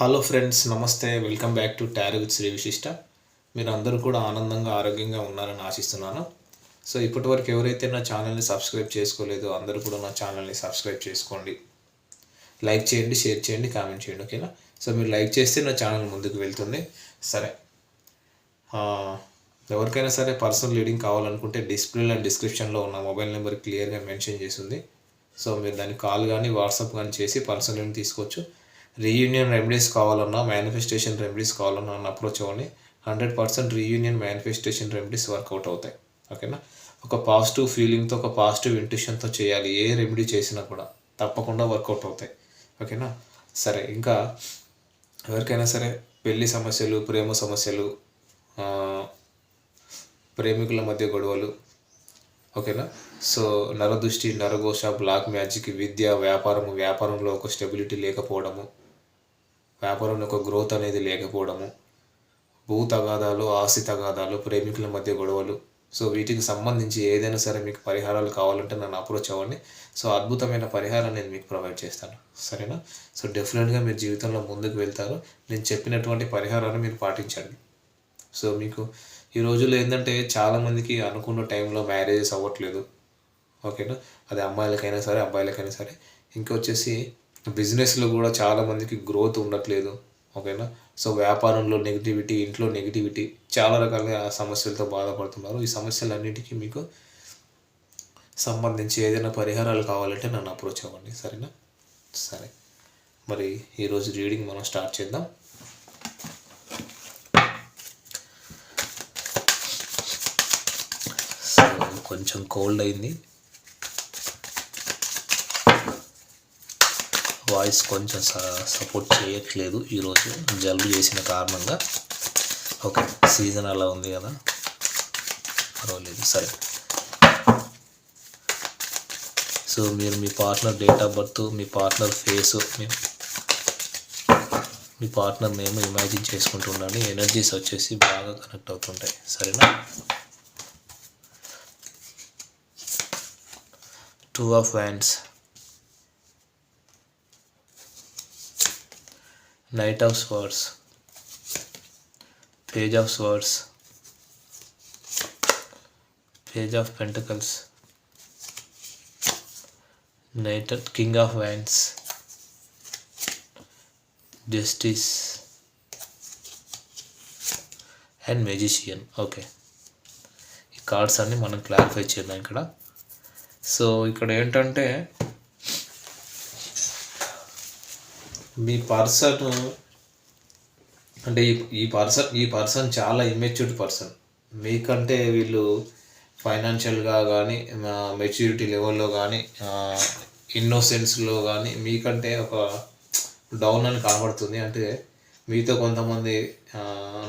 Hello friends నమస్తే. Welcome back to tarot with Shri Vishishta మీరు అందరూ కూడా ఆనందంగా ఆరోగ్యంగా ఉన్నారని ఆశిస్తున్నాను. సో ఇప్పటివరకు ఎవరైతే నా ఛానల్ని సబ్స్క్రైబ్ చేసుకోలేదో అందరూ కూడా నా ఛానల్ని సబ్స్క్రైబ్ చేసుకోండి. లైక్ చేయండి షేర్ చేయండి కామెంట్ చేయండి ఓకేనా సో మీరు లైక్ చేస్తే నా ఛానల్ ముందుకు వెళ్తుంది. సరే. ఎవరికైనా సరే పర్సనల్ లీడింగ్ కావాలనుకుంటే డిస్ప్లేలో అండ్ డిస్క్రిప్షన్లో ఉన్న మొబైల్ నెంబర్ క్లియర్గా మెన్షన్ చేసింది సో మీరు దాన్ని కాల్ కానీ వాట్సాప్ కానీ చేసి పర్సనల్ లీడింగ్ తీసుకోవచ్చు. రీయూనియన్ రెమెడీస్ కావాలన్నా మేనిఫెస్టేషన్ రెమెడీస్ కావాలన్నా నన్ను అప్రోచ్ అవ్వండి. Hundred percent reunion manifestation remedies work out అవుతాయి. ఓకేనా ఒక పాజిటివ్ ఫీలింగ్తో ఒక పాజిటివ్ ఇంట్యూషన్తో చేయాలి. ఏ రెమెడీ చేసినా కూడా తప్పకుండా వర్కౌట్ అవుతాయి. ఓకేనా సరే ఇంకా ఎవరికైనా సరే పెళ్ళి సమస్యలు ప్రేమ సమస్యలు ప్రేమికుల మధ్య గొడవలు ఓకేనా సో నరదృష్టి నరఘోష బ్లాక్ మ్యాజిక్ విద్య వ్యాపారము వ్యాపారంలో ఒక స్టెబిలిటీ లేకపోవడము వ్యాపారంలో ఒక గ్రోత్ అనేది లేకపోవడము భూ తగాదాలు ఆస్తి తగాదాలు ప్రేమికుల మధ్య గొడవలు. సో వీటికి సంబంధించి ఏదైనా సరే మీకు పరిహారాలు కావాలంటే నన్ను అప్రోచ్ అవ్వండి. సో అద్భుతమైన పరిహారం నేను మీకు ప్రొవైడ్ చేస్తాను. సరేనా? సో డెఫినెట్గా మీరు జీవితంలో ముందుకు వెళ్తారు. నేను చెప్పినటువంటి పరిహారాన్ని మీరు పాటించండి. సో మీకు ఈ రోజుల్లో ఏంటంటే చాలామందికి అనుకున్న టైంలో మ్యారేజెస్ అవ్వట్లేదు. ఓకేనా? అది అమ్మాయిలకైనా సరే అబ్బాయిలకైనా సరే. ఇంకొచ్చేసి బిజినెస్లో కూడా చాలామందికి గ్రోత్ ఉండట్లేదు ఓకేనా? సో వ్యాపారంలో నెగిటివిటీ ఇంట్లో నెగిటివిటీ చాలా రకాలుగా సమస్యలతో బాధపడుతున్నారు. ఈ సమస్యలన్నిటికీ మీకు సంబంధించి ఏదైనా పరిహారాలు కావాలంటే నన్ను అప్రోచ్ అవ్వండి సరేనా? సరే. మరి ఈరోజు రీడింగ్ మనం స్టార్ట్ చేద్దాం. సో కొంచెం కోల్డ్ అయింది. వాయిస్ కొంచెం సపోర్ట్ చేయట్లేదు ఈరోజు. జలుబు చేసిన కారణంగా. ఓకే సీజన్ అలా ఉంది కదా. పర్వాలేదు సరే. సో మీరు మీ పార్ట్నర్ డేట్ ఆఫ్ బర్త్ మీ పార్ట్నర్ ఫేస్ మీ మీ పార్ట్నర్ నేమ్ ఇమాజిన్ చేసుకుంటున్నాను ఎనర్జీస్ వచ్చేసి బాగా కనెక్ట్ అవుతుంటాయి. సరేనా? Two of wands knight of swords page of swords page of pentacles knight king of wands justice and magician okay ఈ cards అన్నీ మనం క్లారిఫై చేద్దాం ఇక్కడ. సో ఇక్కడ ఏంటంటే మీ పర్సన్ అంటే ఈ పర్సన్ ఈ పర్సన్ చాలా ఇమ్మెచ్యూర్డ్ పర్సన్. మీకంటే వీళ్ళు ఫైనాన్షియల్గా కానీ మెచ్యూరిటీ లెవెల్లో కానీ ఇన్నోసెన్స్లో కానీ మీకంటే ఒక డౌన్ అని కనబడుతుంది. అంటే మీతో కొంతమంది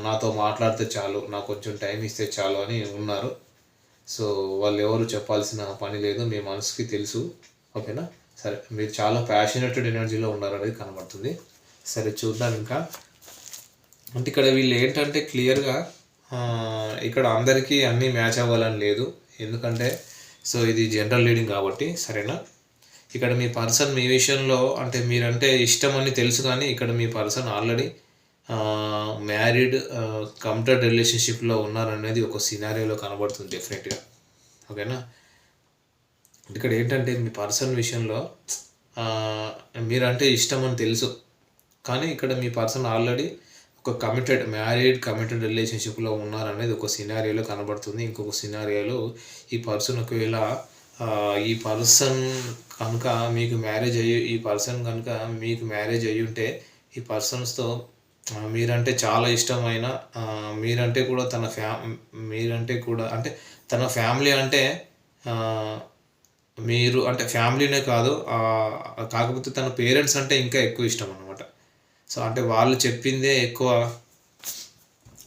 నాతో మాట్లాడితే చాలు నాకు కొంచెం టైం ఇస్తే చాలు అని ఉన్నారు. సో వాళ్ళు ఎవరు చెప్పాల్సిన పని లేదు మీ మనసుకి తెలుసు. ఓకేనా? సరే మీరు చాలా ప్యాషనేటెడ్ ఎనర్జీలో ఉన్నారనేది కనబడుతుంది. సరే చూద్దాం ఇంకా. అంటే ఇక్కడ వీళ్ళు ఏంటంటే క్లియర్గా ఇక్కడ అందరికీ అన్నీ మ్యాచ్ అవ్వాలని లేదు. ఎందుకంటే సో ఇది జనరల్ రీడింగ్ కాబట్టి సరేనా? ఇక్కడ మీ పర్సన్ మీ విషయంలో అంటే మీరంటే ఇష్టం అని తెలుసు కానీ ఇక్కడ మీ పర్సన్ ఆల్రెడీ మ్యారీడ్ కంప్లీట్ రిలేషన్షిప్లో ఉన్నారనేది ఒక సినారియోలో కనబడుతుంది డెఫినెట్గా ఓకేనా ఇక్కడ ఏంటంటే మీ పర్సన్ విషయంలో మీరంటే ఇష్టం అని తెలుసు. కానీ ఇక్కడ మీ పర్సన్ ఆల్రెడీ ఒక కమిటెడ్ మ్యారీడ్ కమిటెడ్ రిలేషన్షిప్లో ఉన్నారనేది ఒక సినారియోలో కనబడుతుంది. ఇంకొక సినారియోలో ఈ పర్సన్ ఒకవేళ ఈ పర్సన్ కనుక మీకు మ్యారేజ్ అయ్యి ఈ పర్సన్ కనుక మీకు మ్యారేజ్ అయ్యి ఉంటే ఈ పర్సన్స్తో మీరంటే చాలా ఇష్టమైన మీరంటే కూడా తన ఫ్యా మీరంటే కూడా అంటే తన ఫ్యామిలీ అంటే మీరు అంటే ఫ్యామిలీనే కాదు కాకపోతే తన పేరెంట్స్ అంటే ఇంకా ఎక్కువ ఇష్టం అనమాట సో అంటే వాళ్ళు చెప్పిందే ఎక్కువ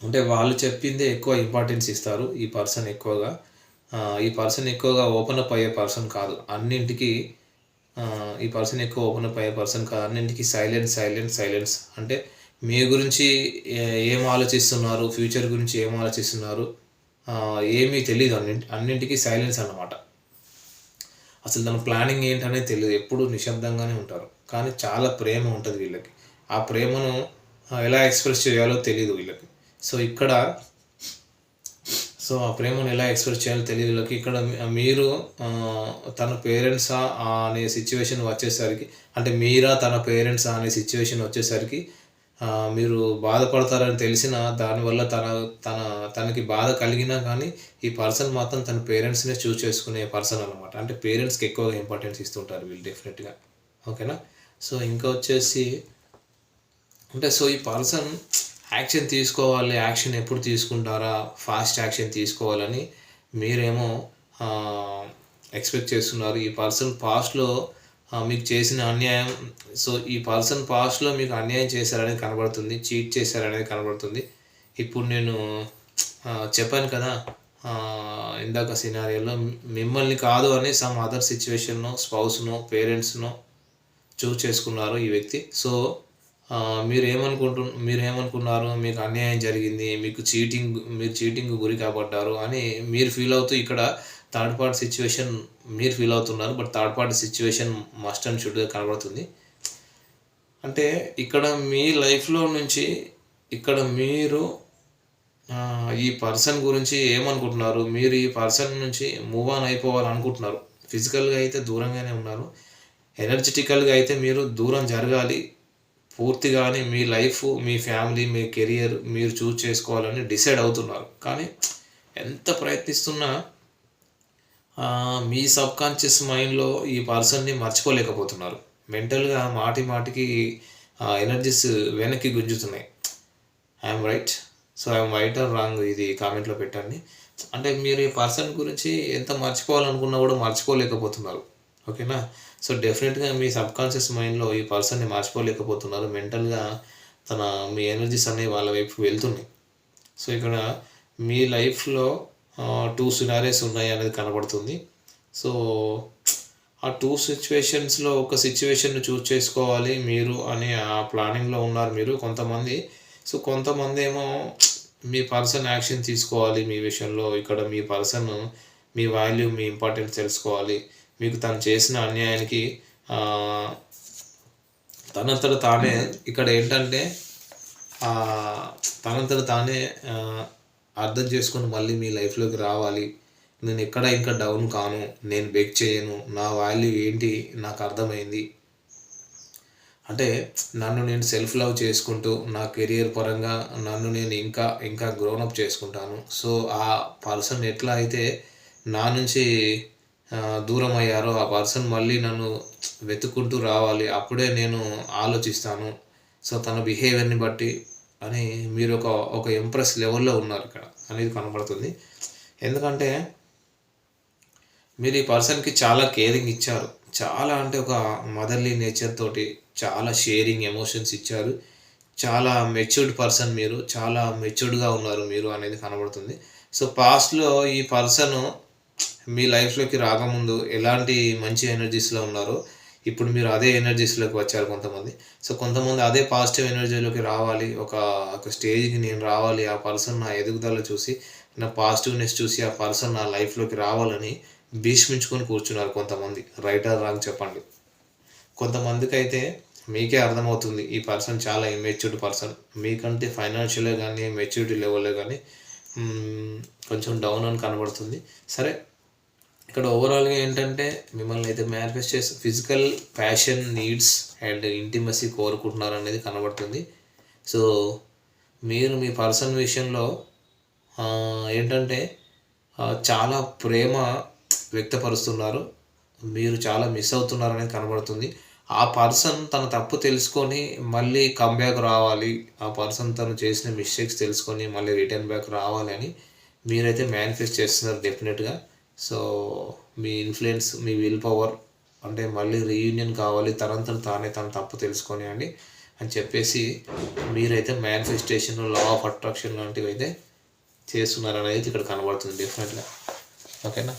అంటే వాళ్ళు చెప్పిందే ఎక్కువ ఇంపార్టెన్స్ ఇస్తారు ఈ పర్సన్ ఎక్కువగా. ఈ పర్సన్ ఎక్కువగా ఓపెన్ అప్ అయ్యే పర్సన్ కాదు. అన్నింటికి ఈ పర్సన్ ఎక్కువ ఓపెన్ అప్ అయ్యే పర్సన్ కాదు. అన్నింటికి సైలెన్స్ సైలెన్స్ సైలెన్స్ అంటే మీ గురించి ఏం ఆలోచిస్తున్నారు? ఫ్యూచర్ గురించి ఏం ఆలోచిస్తున్నారు? ఏమీ తెలియదు అన్నింటి అన్నింటికీ సైలెన్స్ అన్నమాట. అసలు దాని ప్లానింగ్ ఏంటనేది తెలియదు ఎప్పుడు నిశ్శబ్దంగానే ఉంటారు. కానీ చాలా ప్రేమ ఉంటుంది వీళ్ళకి. ఆ ప్రేమను ఎలా ఎక్స్ప్రెస్ చేయాలో తెలియదు వీళ్ళకి. సో ఇక్కడ సో ఆ ప్రేమను ఎలా ఎక్స్ప్రెస్ చేయాలో తెలియదు వీళ్ళకి. ఇక్కడ మీరు తన పేరెంట్సా అనే సిచ్యువేషన్ వచ్చేసరికి అంటే మీరా తన పేరెంట్సా అనే సిచ్యువేషన్ వచ్చేసరికి మీరు బాధపడతారని తెలిసిన దానివల్ల తన తన తనకి బాధ కలిగినా కానీ ఈ పర్సన్ మాత్రం తన పేరెంట్స్నే చూస్ చేసుకునే పర్సన్ అనమాట అంటే పేరెంట్స్కి ఎక్కువగా ఇంపార్టెన్స్ ఇస్తుంటారు వీళ్ళు డెఫినెట్గా. ఓకేనా? సో ఇంకా వచ్చేసి అంటే సో ఈ పర్సన్ యాక్షన్ తీసుకోవాలి యాక్షన్ ఎప్పుడు తీసుకుంటారా ఫాస్ట్ యాక్షన్ తీసుకోవాలని మీరేమో ఎక్స్పెక్ట్ చేస్తున్నారు. ఈ పర్సన్ పాస్ట్లో మీకు చేసిన అన్యాయం సో ఈ పర్సన్ పాస్ట్లో మీకు అన్యాయం చేశారనేది కనబడుతుంది చీట్ చేశారనేది కనబడుతుంది. ఇప్పుడు నేను చెప్పాను కదా ఇందాక సినారియోలో మిమ్మల్ని కాదు అని సమ్ అదర్ సిచ్యువేషన్ను స్పౌస్నో పేరెంట్స్నో చూస్ చేసుకున్నారు ఈ వ్యక్తి. సో మీరేమనుకుంటు మీరు ఏమనుకుంటు మీరు ఏమనుకున్నారు మీకు అన్యాయం జరిగింది మీకు చీటింగ్ మీరు చీటింగ్ గురి కాబడ్డారు అని మీరు ఫీల్ అవుతూ ఇక్కడ థర్డ్ పార్టీ సిచ్యువేషన్ మీరు ఫీల్ అవుతున్నారు but third party situation must and షుడ్గా కనబడుతుంది. అంటే ఇక్కడ మీ లైఫ్లో నుంచి ఇక్కడ మీరు ఈ పర్సన్ గురించి ఏమనుకుంటున్నారు? మీరు ఈ పర్సన్ నుంచి మూవ్ ఆన్ అయిపోవాలనుకుంటున్నారు. ఫిజికల్గా అయితే దూరంగానే ఉన్నారు. ఎనర్జెటికల్గా అయితే మీరు దూరం జరగాలి. పూర్తిగానే మీ లైఫ్ మీ ఫ్యామిలీ మీ కెరియర్ మీరు చూస్ చేసుకోవాలని డిసైడ్ అవుతున్నారు. కానీ ఎంత ప్రయత్నిస్తున్నా మీ సబ్ కాన్షియస్ మైండ్లో ఈ పర్సన్ని మర్చిపోలేకపోతున్నారు. మెంటల్గా మాటి మాటికి ఎనర్జీస్ వెనక్కి గుంజుతున్నాయి. I'm right. So I'm right or wrong ఇది కామెంట్లో పెట్టండి. అంటే మీరు ఈ పర్సన్ గురించి ఎంత మర్చిపోవాలనుకున్నా కూడా మర్చిపోలేకపోతున్నారు. ఓకేనా? సో డెఫినెట్గా మీ సబ్ కాన్షియస్ మైండ్లో ఈ పర్సన్ని మర్చిపోలేకపోతున్నారు. మెంటల్గా తన మీ ఎనర్జీస్ అనేవి వాళ్ళ వైపు వెళ్తున్నాయి. సో ఇక్కడ మీ లైఫ్లో టూ సినారీస్ ఉన్నాయి అనేది కనబడుతుంది. సో ఆ టూ సిచ్యువేషన్స్లో ఒక సిచ్యువేషన్ని చూస్ చేసుకోవాలి మీరు అని ఆ ప్లానింగ్లో ఉన్నారు మీరు కొంతమంది. సో కొంతమంది ఏమో మీ పర్సన్ యాక్షన్ తీసుకోవాలి మీ విషయంలో. ఇక్కడ మీ పర్సన్ మీ వాల్యూ మీ ఇంపార్టెన్స్ తెలుసుకోవాలి. మీకు తను చేసిన అన్యాయానికి తనంతట తానే ఇక్కడ ఏంటంటే తనంతట తానే అర్థం చేసుకొని మళ్ళీ మీ లైఫ్లోకి రావాలి. నేను ఎక్కడ ఇంకా డౌన్ కాను నేను బెక్ చేయను నా వాల్యూ ఏంటి నాకు అర్థమైంది. అంటే నన్ను నేను సెల్ఫ్ లవ్ చేసుకుంటూ నా కెరియర్ పరంగా నన్ను నేను ఇంకా ఇంకా గ్రోనప్ చేసుకుంటాను. సో ఆ పర్సన్ ఎట్లా అయితే నా నుంచి దూరం అయ్యారో ఆ పర్సన్ మళ్ళీ నన్ను వెతుక్కుంటూ రావాలి. అప్పుడే నేను ఆలోచిస్తాను. సో తన బిహేవియర్ని బట్టి అని మీరు ఒక ఒక ఎంప్రెస్ లెవెల్లో ఉన్నారు ఇక్కడ అనేది కనబడుతుంది. ఎందుకంటే మీరు ఈ పర్సన్కి చాలా కేరింగ్ ఇచ్చారు. చాలా అంటే ఒక మదర్లీ నేచర్ తోటి చాలా షేరింగ్ ఎమోషన్స్ ఇచ్చారు. చాలా మెచ్యూర్డ్ పర్సన్ మీరు చాలా మెచ్యూర్డ్గా ఉన్నారు మీరు అనేది కనబడుతుంది. సో పాస్ట్లో ఈ పర్సన్ మీ లైఫ్లోకి రాకముందు ఎలాంటి మంచి ఎనర్జీస్లో ఉన్నారో ఇప్పుడు మీరు అదే ఎనర్జీస్లోకి వచ్చారు కొంతమంది. సో కొంతమంది అదే పాజిటివ్ ఎనర్జీలోకి రావాలి. ఒక ఒక స్టేజ్కి నేను రావాలి. ఆ పర్సన్ నా ఎదుగుదల చూసి నా పాజిటివ్నెస్ చూసి ఆ పర్సన్ నా లైఫ్లోకి రావాలని భీష్మించుకొని కూర్చున్నారు కొంతమంది. రైటర్ రాంగ్ చెప్పండి. కొంతమందికి అయితే మీకే అర్థమవుతుంది. ఈ పర్సన్ చాలా ఇమ్మెచ్యూర్డ్ పర్సన్ మీకంటే ఫైనాన్షియల్గా కానీ మెచ్యూరిటీ లెవెల్లో కానీ కొంచెం డౌన్ అని కనబడుతుంది. సరే ఇక్కడ ఓవరాల్గా ఏంటంటే మిమ్మల్ని అయితే మేనిఫెస్ట్ చేసి physical passion needs and intimacy కోరుకుంటున్నారు అనేది కనబడుతుంది. సో మీరు మీ పర్సన్ విషయంలో ఏంటంటే చాలా ప్రేమ వ్యక్తపరుస్తున్నారు. మీరు చాలా మిస్ అవుతున్నారు అనేది కనబడుతుంది. ఆ పర్సన్ తన తప్పు తెలుసుకొని మళ్ళీ కంబ్యాక్ రావాలి. ఆ పర్సన్ తను చేసిన మిస్టేక్స్ తెలుసుకొని మళ్ళీ రిటర్న్ బ్యాక్ రావాలి అని మీరైతే మేనిఫెస్ట్ చేస్తున్నారు డెఫినెట్గా సో మీ ఇన్ఫ్లుయెన్స్ మీ విల్ పవర్ అంటే మళ్ళీ రీయూనియన్ కావాలి తనంతట తానే తన తప్పు తెలుసుకొని అండి అని చెప్పేసి మీరైతే మేనిఫెస్టేషన్ లా ఆఫ్ అట్రాక్షన్ లాంటివి అయితే చేస్తున్నారు అనేది ఇక్కడ కనబడుతుంది డెఫినెట్గా ఓకేనా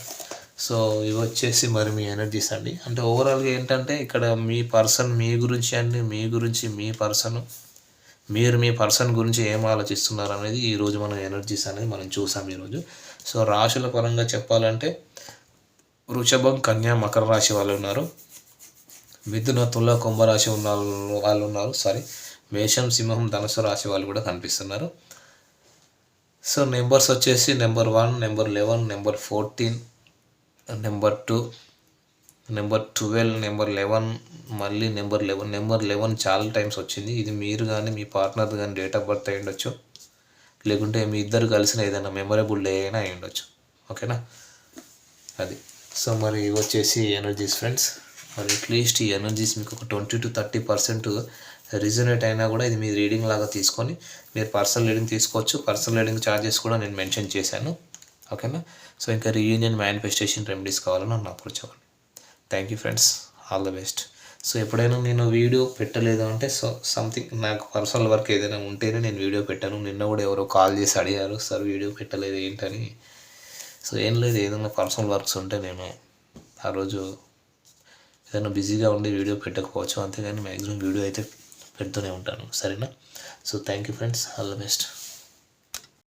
సో ఇవి వచ్చేసి మరి మీ ఎనర్జీస్ అండి. అంటే ఓవరాల్గా ఏంటంటే ఇక్కడ మీ పర్సన్ మీ గురించి అండి మీ గురించి మీ పర్సన్ మీరు మీ పర్సన్ గురించి ఏం ఆలోచిస్తున్నారు అనేది ఈరోజు మనం ఎనర్జీస్ అనేది మనం చూసాం ఈరోజు. సో రాశుల పరంగా చెప్పాలంటే వృషభం కన్యా మకర రాశి వాళ్ళు ఉన్నారు. మిథున తుల కుంభరాశి ఉన్న వాళ్ళు ఉన్నారు. సారీ మేషం సింహం ధనుసు రాశి వాళ్ళు కూడా కనిపిస్తున్నారు. సో నెంబర్స్ వచ్చేసి number one number eleven number fourteen number two number twelve number eleven మళ్ళీ నెంబర్ లెవెన్ నెంబర్ లెవెన్ చాలా టైమ్స్ వచ్చింది. ఇది మీరు కానీ మీ పార్ట్నర్ కానీ డేట్ ఆఫ్ బర్త్ అయ్యుండొచ్చు. ఉండొచ్చు లేకుంటే మీ ఇద్దరు కలిసిన ఏదైనా మెమొరబుల్ డే అయినా అయి ఉండొచ్చు. ఓకేనా? అది. సో మరి వచ్చేసి ఎనర్జీస్ ఫ్రెండ్స్ మరి అట్లీస్ట్ ఈ ఎనర్జీస్ మీకు ఒక twenty to thirty percent resonate అయినా కూడా ఇది మీ రీడింగ్ లాగా తీసుకొని మీరు పర్సనల్ రీడింగ్ తీసుకోవచ్చు. పర్సనల్ రీడింగ్ ఛార్జెస్ కూడా నేను మెన్షన్ చేశాను. ఓకేనా? సో ఇంకా రీయూనియన్ మేనిఫెస్టేషన్ రెమెడీస్ కావాలని నా అప్రోచ్ అవ్వండి thank you friends all the best so ఎప్పుడైనా నేను వీడియో పెట్టలేదు అంటే సో సంథింగ్ నాకు పర్సనల్ వర్క్ ఏదైనా ఉంటేనే నేను వీడియో పెట్టాను. నిన్న కూడా ఎవరో కాల్ చేసి అడిగారు సార్ వీడియో పెట్టలేదు ఏంటని. సో ఏం లేదు ఏదైనా పర్సనల్ వర్క్స్ ఉంటే నేను ఆ రోజు ఏదైనా బిజీగా ఉండి వీడియో పెట్టకపోవచ్చు. అంతేగాని మ్యాక్సిమం వీడియో అయితే పెడుతూనే ఉంటాను. సరేనా? So thank you friends all the best